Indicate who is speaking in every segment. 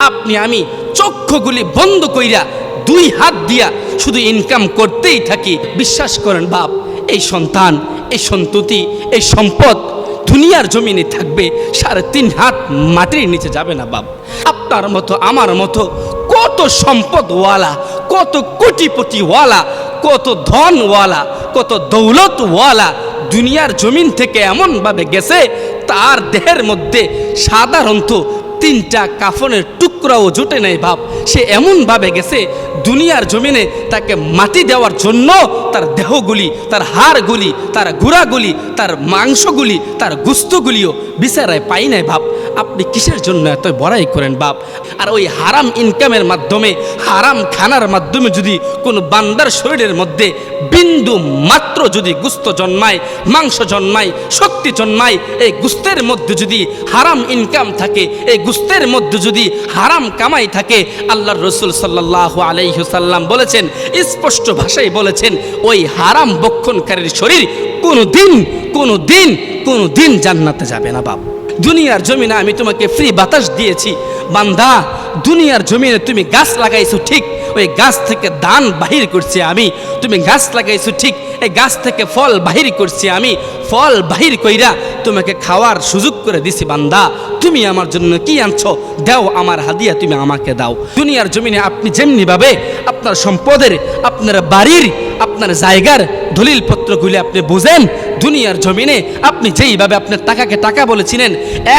Speaker 1: আপনি, আমি চক্ষুগুলি বন্ধ কইরা দুই হাত দিয়া শুধু ইনকাম করতেই থাকি। বিশ্বাস করেন বাপ, এই সন্তান, এই সন্ততি, এই সম্পদ দুনিয়ার জমিনে থাকবে, সাড়ে তিন হাত মাটির নিচে যাবে না বাপ। আপনার মতো, আমার মতো কত সম্পদওয়ালা, কত কোটিপতিওয়ালা, কত ধনওয়ালা, কত দৌলতওয়ালা দুনিয়ার জমিন থেকে এমনভাবে গেছে, তার দেহের মধ্যে সাধারণত তিনটা কাফনের টুকরাও জুটে নেই ভাব সে এমনভাবে গেছে, দুনিয়ার জমিনে তাকে মাটি দেওয়ার জন্য তার দেহগুলি, তার হাড়গুলি, তার গুড়াগুলি, তার মাংসগুলি, তার গুস্তগুলিও বিচারায় পাই নাই ভাব আপনি কিসের জন্য এত বড়াই করেন বাপ? আর ওই হারাম ইনকামের মাধ্যমে, হারাম খানার মাধ্যমে যদি কোনো বান্দার শরীরের মধ্যে বিন্দু মাত্র যদি গুস্ত জন্মায়, মাংস জন্মায়, শক্তি জন্মায়, এই গুস্তের মধ্যে যদি হারাম ইনকাম থাকে, এই গুস্তের মধ্যে যদি হারাম কামাই থাকে আল্লাহর রসুল সাল্লাহ আলাইসাল্লাম বলেছেন, স্পষ্ট ভাষায় বলেছেন, ওই হারাম বক্ষণকারীর শরীর কোনো দিন কোনো দিন কোনো দিন জান্নাতে যাবে না বাপ। দুনিয়ার জমিনে আমি তোমাকে ফ্রি বাতাস দিয়েছি। বান্দা, দুনিয়ার জমিনে তুমি গাছ লাগাইছো ঠিক, ওই গাছ থেকে দান বাহির করছি আমি। তুমি গাছ লাগাইছো ঠিক, এই গাছ থেকে ফল বাহির করছি আমি। ফল বাহির কইরা তোমাকে খাওয়ার সুযোগ করে দিছি বান্দা। তুমি আমার জন্য কি আনছো? দাও আমার হাদিয়া তুমি আমাকে দাও। দুনিয়ার জমিনে আপনি যেমনি ভাবে আপনার সম্পদের, আপনার বাড়ির, আপনার জায়গার দলিলপত্রগুলি আপনি বুঝেন দুনিয়ার জমিনে আপনি যেইভাবে আপনার টাকাকে টাকা বলেছিলেন,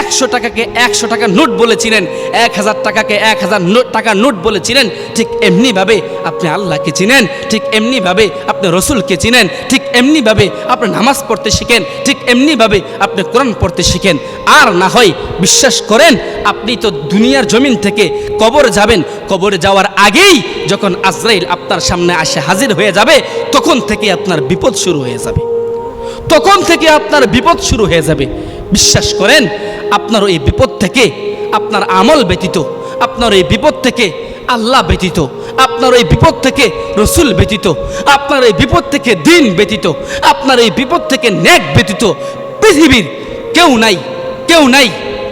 Speaker 1: একশো টাকাকে একশো টাকা নোট বলেছিলেন, এক হাজার টাকাকে এক হাজার নোট টাকার নোট বলেছিলেন, ঠিক এমনিভাবে আপনি আল্লাহকে চিনেন, ঠিক এমনিভাবে আপনি রসুলকে চিনেন, ঠিক এমনিভাবে আপনি নামাজ পড়তে শিখেন, ঠিক এমনিভাবে আপনি কোরআন পড়তে শিখেন। আর না হয় বিশ্বাস করেন, আপনি তো দুনিয়ার জমিন থেকে কবরে যাবেন। কবরে যাওয়ার আগেই যখন আজরাইল আপনার সামনে আসে হাজির হয়ে যাবে, তখন থেকে আপনার বিপদ শুরু হয়ে যাবে। তখন থেকে আপনার বিপদ শুরু হয়ে যাবে। বিশ্বাস করেন, আপনার এই বিপদ থেকে আপনার আমল ব্যতীত, আপনার এই বিপদ থেকে আল্লাহ ব্যতীত, আপনার এই বিপদ থেকে রসুল ব্যতীত, আপনার এই বিপদ থেকে দিন ব্যতীত, আপনার এই বিপদ থেকে ন্যাক ব্যতীত, পৃথিবীর কেউ নাই কেউ নাই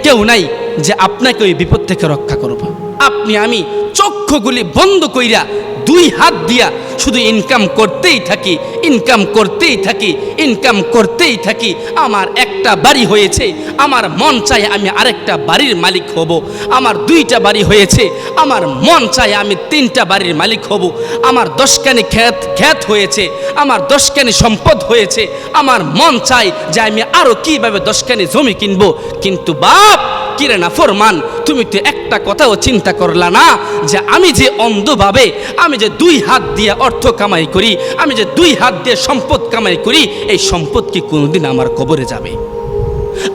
Speaker 1: কেউ নাই যে আপনাকে ওই বিপদ থেকে রক্ষা করব। আপনি, আমি চক্ষুগুলি বন্ধ কইরা দুই হাত দিয়া শুধু ইনকাম করতেই থাকি ইনকাম করতেই থাকি ইনকাম করতেই থাকি। আমার একটা বাড়ি হয়েছে, আমার মন চায় আমি আরেকটা বাড়ির মালিক হব। আমার দুইটা বাড়ি হয়েছে, আমার মন চায় আমি তিনটা বাড়ির মালিক হব। আমার দশখানি খ্যাত খ্যাত হয়েছে, আমার দশখানি সম্পদ হয়েছে। আমার মন চায় যে আমি আরও কীভাবে দশখানি জমি কিনবো। কিন্তু বাপ কিরে না ফরমান, তুমি তো একটা কথাও চিন্তা করলা না যে আমি যে অন্ধভাবে, আমি যে দুই হাত দিয়ে অর্থ কামাই করি, আমি যে দুই হাত দিয়ে সম্পদ কামাই করি, এই সম্পদ কি কোনোদিন আমার কবরে যাবে?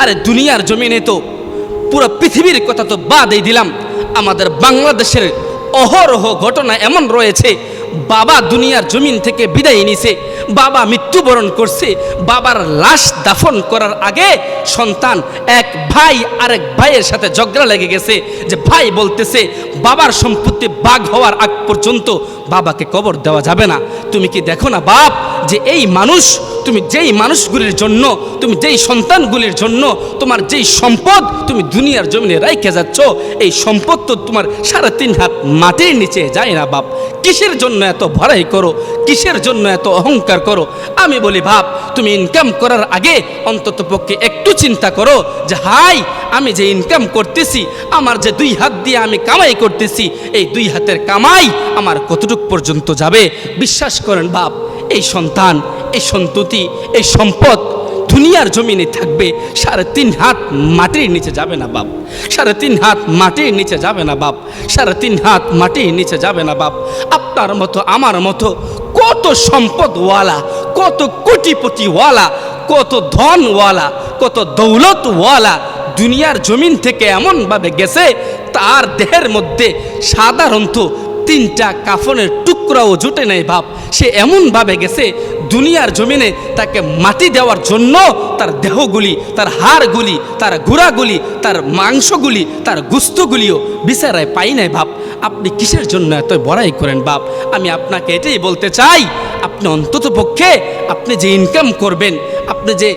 Speaker 1: আরে দুনিয়ার জমিনে তো পুরো পৃথিবীর কথা তো বাদই দিলাম, আমাদের বাংলাদেশের অহরহ ঘটনা এমন রয়েছে, বাবা দুনিয়ার জমিন থেকে বিদায় নিছে বাবা মৃত্যুবরণ করছে। বাবার লাশ দাফন করার আগে সন্তান এক ভাই আরেক ভাইয়ের সাথে ঝগড়া লেগে গেছে। যে ভাই বলতেছে, বাবার সম্পত্তি বাঘ হওয়ার আগ পর্যন্ত বাবাকে কবর দেওয়া যাবে না। তুমি কি দেখো না বাপ, যে এই মানুষ তুমি যেই মানুষগুলির জন্য, তুমি যেই সন্তানগুলির জন্য, তোমার যেই সম্পদ তুমি দুনিয়ার জমিনে রাইখে যাচ্ছ, এই সম্পদ তো তোমার সাড়ে তিন হাত মাটির নিচে যায় না বাপ। কিসের জন্য এত ভরাই করো? কিসের জন্য এত অহংকার করো? আমি বলি ভাব তুমি ইনকাম করার আগে অন্তত পক্ষে একটু চিন্তা করো যে, হাই, আমি যে ইনকাম করতেছি, আমার যে দুই হাত দিয়ে আমি কামাই করতেছি, এই দুই হাতের কামাই আমার কতটুক পর্যন্ত যাবে? বিশ্বাস করেন বাপ এই সন্তান, এই সন্ততি, এই সম্পদ দুনিয়ার জমিনে থাকবে। সাড়ে তিন হাত মাটির নিচে যাবে না বাপ। সাড়ে তিন হাত মাটির নিচে যাবে না বাপ। সাড়ে তিন হাত মাটির নিচে যাবে না বাপ। আপনার মতো, আমার মতো কত সম্পদওয়ালা, কত কোটিপতিওয়ালা, কত ধনওয়ালা, কত দৌলতওয়ালা দুনিয়ার জমিন থেকে এমনভাবে গেছে, তার দেহের মধ্যে সাধারণত তিনটা কাফনের টুকরাও জুটে নেই ভাব। সে এমনভাবে গেছে, দুনিয়ার জমিনে তাকে মাটি দেওয়ার জন্য তার দেহগুলি, তার হাড়গুলি, তার গুড়াগুলি তার মাংসগুলি, তার গুস্তগুলিও বিচারায় পাই নাই ভাব। আপনি কিসের জন্য এত বড়াই করেন বাপ আমি আপনাকে এটাই বলতে চাই, আপনি অন্তত পক্ষে আপনি যে ইনকাম করবেন, আপনি যে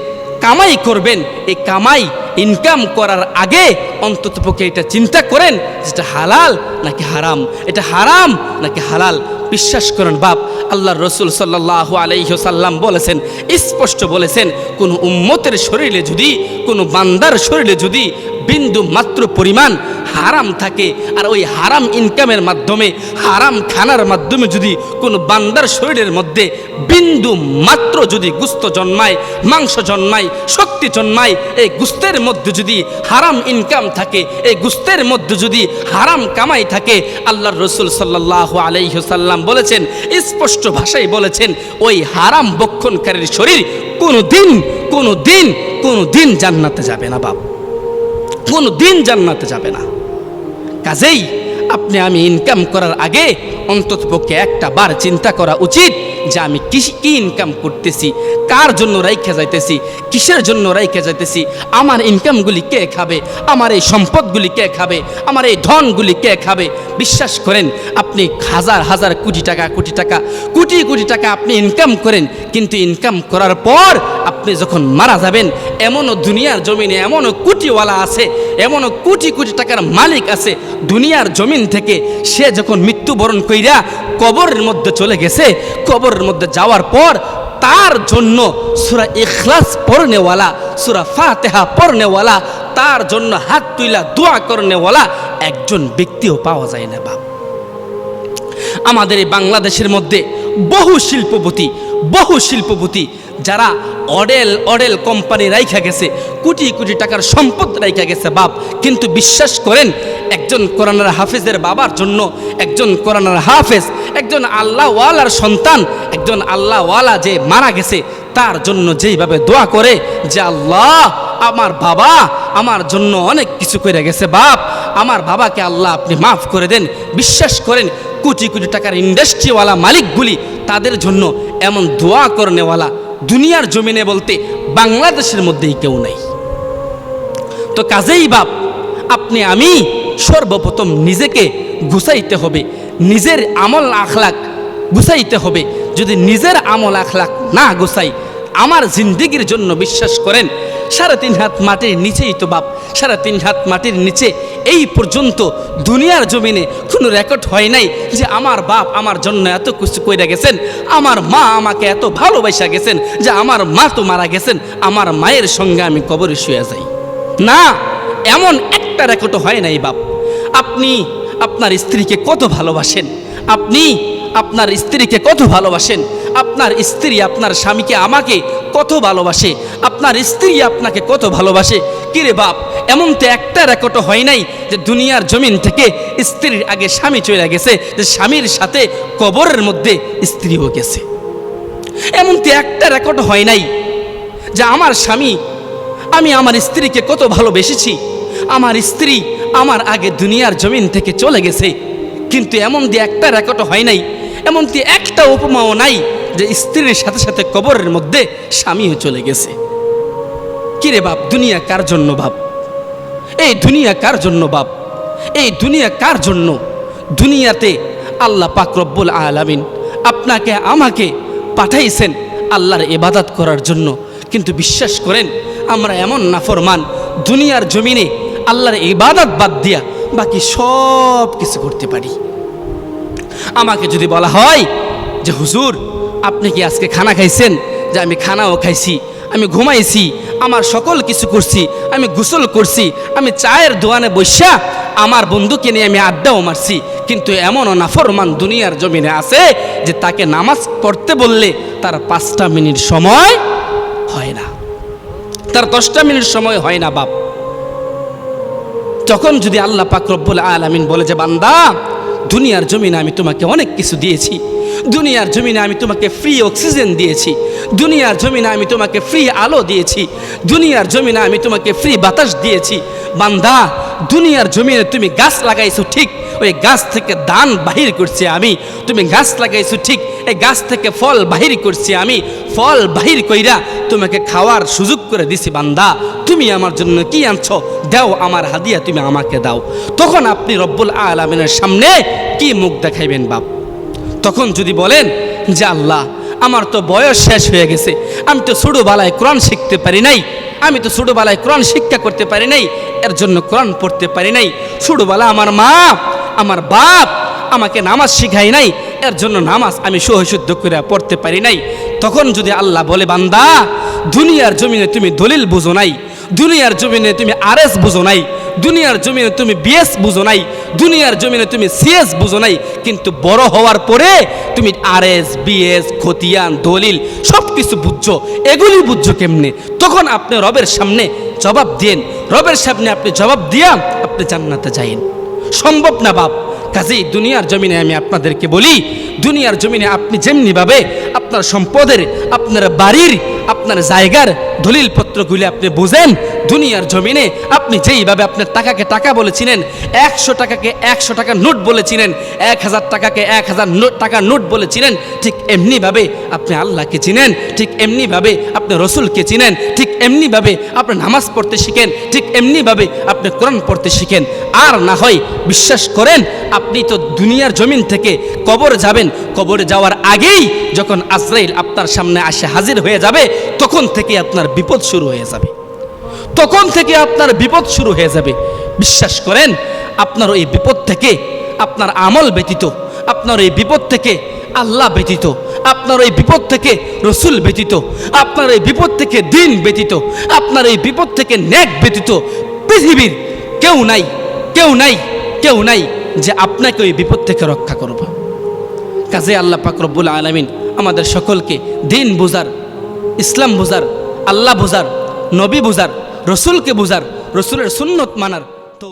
Speaker 1: কামাই করবেন, এই কামাই ইনকাম করার আগে অন্তত পক্ষে এটা চিন্তা করেন যেটা হালাল নাকি হারাম? এটা হারাম নাকি হালাল? বিশ্বাস করেন বাপ আল্লাহ রসুল সাল্লাহ আলাইহসাল্লাম বলেছেন, স্পষ্ট বলেছেন, কোন উম্মতের শরীরে যদি, কোনো বান্দার শরীরে যদি বিন্দু মাত্র পরিমাণ হারাম থাকে। আর ওই হারাম ইনকামের মাধ্যমে, হারাম খানার মাধ্যমে যদি কোনো বান্দার শরীরের মধ্যে বিন্দু মাত্র যদি গুস্ত জন্মায়, মাংস জন্মায়, শক্তি জন্মায়, এই গুস্তের মধ্যে যদি হারাম ইনকাম থাকে, এই গুস্তের মধ্যে যদি হারাম কামাই থাকে, আল্লাহর রসুল সাল্লাহ আলাইসাল্লাম বলেছেন, স্পষ্ট ভাষায় বলেছেন, ওই হারাম বক্ষণকারীর শরীর কোনো দিন কোনো দিন কোনো দিন জান্নাতে যাবে না বাপ। কোনো দিন জান্নাতে যাবে না। কাজেই আপনি আমি ইনকাম করার আগে অন্তত পক্ষে একটা বার চিন্তা করা উচিত যে আমি কি কি ইনকাম করতেছি? কার জন্য রাইখে যাইতেছি? কিসের জন্য রাইখে যাইতেছি? আমার ইনকামগুলি কে খাবে? আমার এই সম্পদগুলি কে খাবে? আমার এই ধনগুলি কে খাবে? বিশ্বাস করেন, আপনি হাজার হাজার কোটি টাকা কোটি টাকা, কোটি কোটি টাকা আপনি ইনকাম করেন, কিন্তু ইনকাম করার পর আপনি যখন মারা যাবেন, এমনও দুনিয়ার জমিনে এমনও কোটিওয়ালা আছে, এমনও কোটি কোটি টাকার মালিক আছে, দুনিয়ার জমিন থেকে সে যখন মৃত্যুবরণ কইরা কবরের মধ্যে চলে গেছে কবরের মধ্যে যাওয়ার পর তার জন্য সুরা ইখলাস পড়নেওয়ালা, সুরা ফাতেহা পড়নেওয়ালা, তার জন্য হাত তুইলা দোয়া করনেওয়ালা একজন ব্যক্তিও পাওয়া যায় না বাপ। আমাদের এই বাংলাদেশের মধ্যে বহু শিল্পপতি বহু শিল্পপতি যারা অডেল অডেল কোম্পানি রাইখা গেছে, কোটি কোটি টাকার সম্পদ রাইখা গেছে বাপ। কিন্তু বিশ্বাস করেন একজন কোরআনার হাফেজের বাবার জন্য একজন কোরআনার হাফেজ, একজন আল্লাহওয়ালার সন্তান, একজন আল্লাহওয়ালা যে মারা গেছে, তার জন্য যেইভাবে দোয়া করে যে, আল্লাহ, আমার বাবা আমার জন্য অনেক কিছু করে গেছে, বাপ, আমার বাবাকে আল্লাহ আপনি মাফ করে দেন, বিশ্বাস করেন, কোটি কোটি টাকার ইন্ডাস্ট্রিওয়ালা মালিকগুলি তাদের জন্য এমন দোয়া করনেওয়ালা দুনিয়ার জমিনে বলতে বাংলাদেশের মধ্যেই কেউ নেই। তো কাজেই বাপ, আপনি, আমি সর্বপ্রথম নিজেকে গুছাইতে হবে। নিজের আমল আখলাক গুছাইতে হবে। যদি নিজের আমল আখলাক না গুছাই, আমার জিন্দিগির জন্য বিশ্বাস করেন, সাড়ে তিন হাত মাটির নিচেই তো বাপ, সাড়ে তিন হাত মাটির নিচে এই পর্যন্ত দুনিয়ার জমিনে কোনো রেকর্ড হয় নাই যে আমার বাপ আমার জন্য এত কিছু কইরা গেছেন, আমার মা আমাকে এত ভালোবাসা গেছেন যে আমার মা তো মারা গেছেন, আমার মায়ের সঙ্গে আমি কবরে শুয়ে যাই। না, এমন একটা রেকর্ডও হয় নাই বাপ। আপনি আপনার স্ত্রীকে কত ভালোবাসেন? আপনি আপনার স্ত্রীকে কত ভালোবাসেন? আপনার স্ত্রী আপনার স্বামীকে আমাকে কত ভালোবাসে? আপনার স্ত্রী আপনাকে কত ভালোবাসে? কিরে বাপ, এমন তো একটা রেকর্ডও হয় নাই যে দুনিয়ার জমিন থেকে স্ত্রীর আগে স্বামী চলে গেছে, যে স্বামীর সাথে কবরের মধ্যে স্ত্রীও গেছে। এমন তো একটা রেকর্ড হয় নাই যে আমার স্বামী, আমি আমার স্ত্রীকে কত ভালোবেসেছি? আমার স্ত্রী আমার আগে দুনিয়ার জমিন থেকে চলে গেছে। কিন্তু এমন দিয়ে একটা রেকর্ড হয় নাই এমন দিয়ে একটা উপমাও নাই যে স্ত্রীর সাথে সাথে কবরের মধ্যে স্বামীও চলে গেছে। কিরে বাপ, দুনিয়া কার জন্য বাপ? এই দুনিয়া কার জন্য বাপ? এই দুনিয়া কার জন্য? দুনিয়াতে আল্লাহ পাক রব্বুল আলামিন আপনাকে, আমাকে পাঠাইছেন আল্লাহর এবাদাত করার জন্য। কিন্তু বিশ্বাস করেন, আমরা এমন নাফরমান, দুনিয়ার জমিনে আল্লাহর ইবাদত বাদ দিয়া বাকি সব কিছু করতে পারি। আমাকে যদি বলা হয় যে, হুজুর, আপনি কি আজকে খানা খাইছেন? যে, আমি খানাও খাইছি, আমি ঘুমাইছি, আমার সকল কিছু করছি, আমি গোসল করছি, আমি চায়ের দোয়ানে বসা আমার বন্ধুকে নিয়ে আমি আড্ডাও মারছি, কিন্তু এমনও নাফরমান দুনিয়ার জমিনে আছে যে, তাকে নামাজ পড়তে বললে তার পাঁচটা মিনিট সময় হয় না। তার দশটা মিনিট সময় হয় না, বাপ। তখন যদি আল্লাহ পাক রব্বুল আলামিন বলে যে, বান্দা, দুনিয়ার জমিনে আমি তোমাকে অনেক কিছু দিয়েছি। দুনিয়ার জমিনে আমি তোমাকে ফ্রি অক্সিজেন দিয়েছি। দুনিয়ার জমিনে আমি তোমাকে ফ্রি আলো দিয়েছি। দুনিয়ার জমিনে আমি তোমাকে ফ্রি বাতাস দিয়েছি। বান্দা, দুনিয়ার জমিনে তুমি গাছ লাগাইছো ঠিক। ওই গাছ থেকে দান বাহির করছি আমি। তুমি গাছ লাগাইছো ঠিক। এই গাছ থেকে ফল বাহির করছি আমি। ফল বাহির কইরা তোমাকে খাওয়ার সুযোগ করে দিছি বান্দা। তুমি আমার জন্য কি আনছ? দাও আমার হাদিয়া, তুমি আমাকে দাও। তখন আপনি রব্বুল আলমিনের সামনে কি মুখ দেখাইবেন বাপ? তখন যদি বলেন, যে আল্লাহ, আমার তো বয়স শেষ হয়ে গেছে। আমি তো ছোটোবেলায় কোরআন শিখতে পারি নাই। আমি তো ছোটোবেলায় কোরআন শিক্ষা করতে পারি নাই। এর জন্য কোরআন পড়তে পারি নাই। ছোটোবেলা আমার মা, আমার বাপ আমাকে নামাজ শিখাই নাই। এর জন্য নামাজ আমি সহশুদ্ধ করে পড়তে পারি নাই। তখন যদি আল্লাহ বলে, বান্দা, দুনিয়ার জমিনে তুমি দলিল বুঝো নাই, দুনিয়ার জমিনে তুমি আরএস বুঝো নাই, দুনিয়ার জমিনে তুমি বিএস বুঝো নাই, দুনিয়ার জমিনে তুমি সিএস বুঝো নাই, কিন্তু বড় হওয়ার পরে তুমি আরএস, বিএস, খতিয়ান, দলিল সব কিছু বুঝছ, এগুলি বুঝছ কেমনে? তখন আপনি রবের সামনে জবাব দিন রবের সামনে আপনি জবাব দিয়া আপনি জান্নাতে যাইন। সম্ভব না বাপ? কাজেই দুনিয়ার জমিনে আমি আপনাদেরকে বলি, দুনিয়ার জমিনে আপনি যেমনিভাবে আপনার সম্পদের, আপনার বাড়ির, আপনার জায়গার দলিলপত্রগুলি আপনি বুঝেন দুনিয়ার জমিনে আপনি যেইভাবে আপনার টাকাকে টাকা বলেছিলেন, একশো টাকাকে একশো টাকা নোট বলেছিলেন, এক হাজার টাকাকে এক হাজার নোট টাকার নোট বলেছিলেন, ঠিক এমনিভাবে আপনি আল্লাহকে চিনেন, ঠিক এমনিভাবে আপনি রসুলকে চিনেন, ঠিক এমনিভাবে আপনি নামাজ পড়তে শিখেন, ঠিক এমনিভাবে আপনি কোরআন পড়তে শিখেন। আর না হয় বিশ্বাস করেন, আপনি তো দুনিয়ার জমিন থেকে কবর যাবেন। কবরে যাওয়ার আগেই যখন আজরাইল আপনার সামনে আসে হাজির হয়ে যাবে, তখন থেকে আপনার বিপদ শুরু হয়ে যাবে। তখন থেকে আপনার বিপদ শুরু হয়ে যাবে। বিশ্বাস করেন, আপনার ওই বিপদ থেকে আপনার আমল ব্যতীত, আপনার এই বিপদ থেকে আল্লাহ ব্যতীত, আপনার এই বিপদ থেকে রসুল ব্যতীত, আপনার এই বিপদ থেকে দিন ব্যতীত, আপনার এই বিপদ থেকে ন্যাক ব্যতীত, পৃথিবীর কেউ নাই কেউ নাই কেউ নাই যে আপনাকে ওই বিপদ থেকে রক্ষা করবে। কাজে আল্লাহ পাক রব্বুল আলমিন আমাদের সকলকে দিন বুঝার ইসলাম বুঝার আল্লাহ বুঝার নবী বুঝার রসুলকে বুঝার রসুলের সুন্নত মানার তো